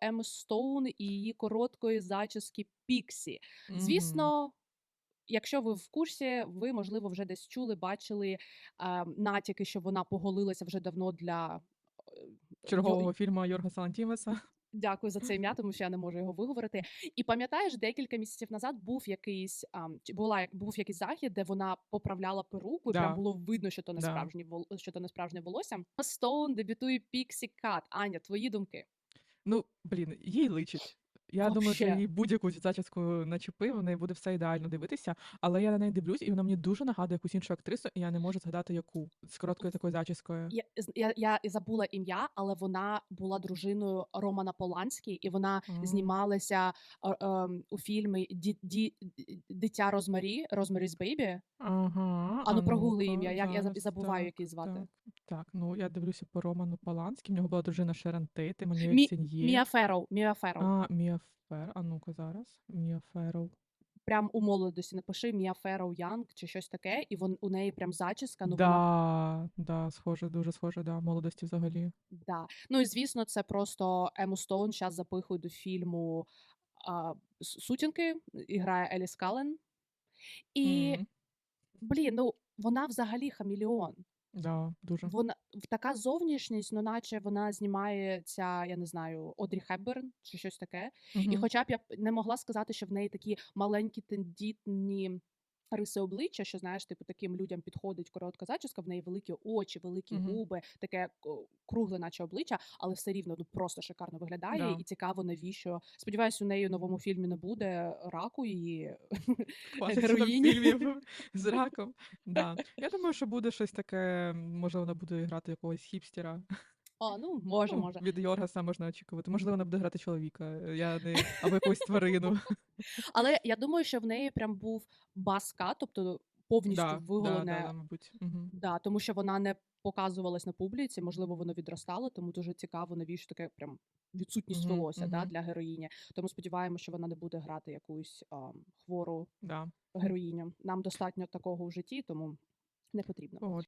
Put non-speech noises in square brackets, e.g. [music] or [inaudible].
Емми Стоун і її короткої зачіски Піксі. Мгм. Звісно, якщо ви в курсі, ви, можливо, вже десь чули, бачили, е, натяки, що вона поголилася вже давно для, е, Чергового фільму Йоргоса Лантімеса. Дякую за це ім'я, [laughs] тому що я не можу його виговорити. І пам'ятаєш, декілька місяців назад був якийсь чи була був якийсь захід, де вона поправляла перуку, і Да. прям було видно, що то не Да. справжнє вол, що то не справжнє волосся. Стоун дебютує Піксі Кат. Аня, твої думки? Ну, блін, їй личить. Я думаю, що Вообще. їй будь-яку зачіску начепив, в неї буде все ідеально дивитися. Але я на неї дивлюсь, і вона мені дуже нагадує якусь іншу актрису, і я не можу згадати яку з короткою такою зачіскою. Я, з- я, я і забула ім'я, але вона була дружиною Романа Поланський, і вона А. знімалася е, ем, у фільмі Ді, Ді, Дитя Розмарі, Розмарі's Бейбі. Ага. А ну а прогугли ну-ка, ім'я. Я, я заб- зараз, забуваю, так, який звати. Так, так, ну я дивлюся по Роману Поланській. В нього була дружина Шерон Тейт, Еммануель Мі, Сеньє. Мія Ферроу, Мія Ферроу. А, Мія Фер. А ну-ка зараз. Мія Ферроу. Прям у молодості напиши Мія Ферроу Янг чи щось таке, і вон у неї прям зачіска. Ну вона Да, да, схоже, дуже схоже, да, молодості взагалі. да. Ну і звісно, це просто Ему Стоун зараз запихують до фільму а, «С- Сутінки. і грає Еліс Кален. І М, блін, ну вона взагалі хамілеон. Да, дуже. Вона в така зовнішність, ну наче вона знімає ця, я не знаю, Одрі Хепберн чи щось таке. І хоча б я б не могла сказати, що в неї такі маленькі тендітні риси обличчя, що знаєш, типу таким людям підходить коротка зачіска, в неї великі очі, великі Мгм. губи, таке кругле, наче обличчя, але все рівно ну просто шикарно виглядає. Да. І цікаво, навіщо. Сподіваюсь, у неї у новому фільмі не буде раку її [laughs] героїні. фільмів [laughs] з раком. Да. Я думаю, що буде щось таке, може, вона буде грати якогось хіпстера. А, ну може, Ну, може. від Йоргаса можна очікувати. Можливо, вона буде грати чоловіка. Я не або якусь тварину. [laughs] Але я думаю, що в неї прям був баска, тобто повністю Да, да, да, виголене да, мабуть. Мгм. Да, тому що вона не показувалась на публіці, можливо, воно відростало, тому дуже цікаво, навіщо таке прям відсутність Мгм, волосся да, мгм. для героїні. Тому сподіваємося, що вона не буде грати якусь а, хвору Да. героїню. Нам достатньо такого в житті, тому не потрібно. От.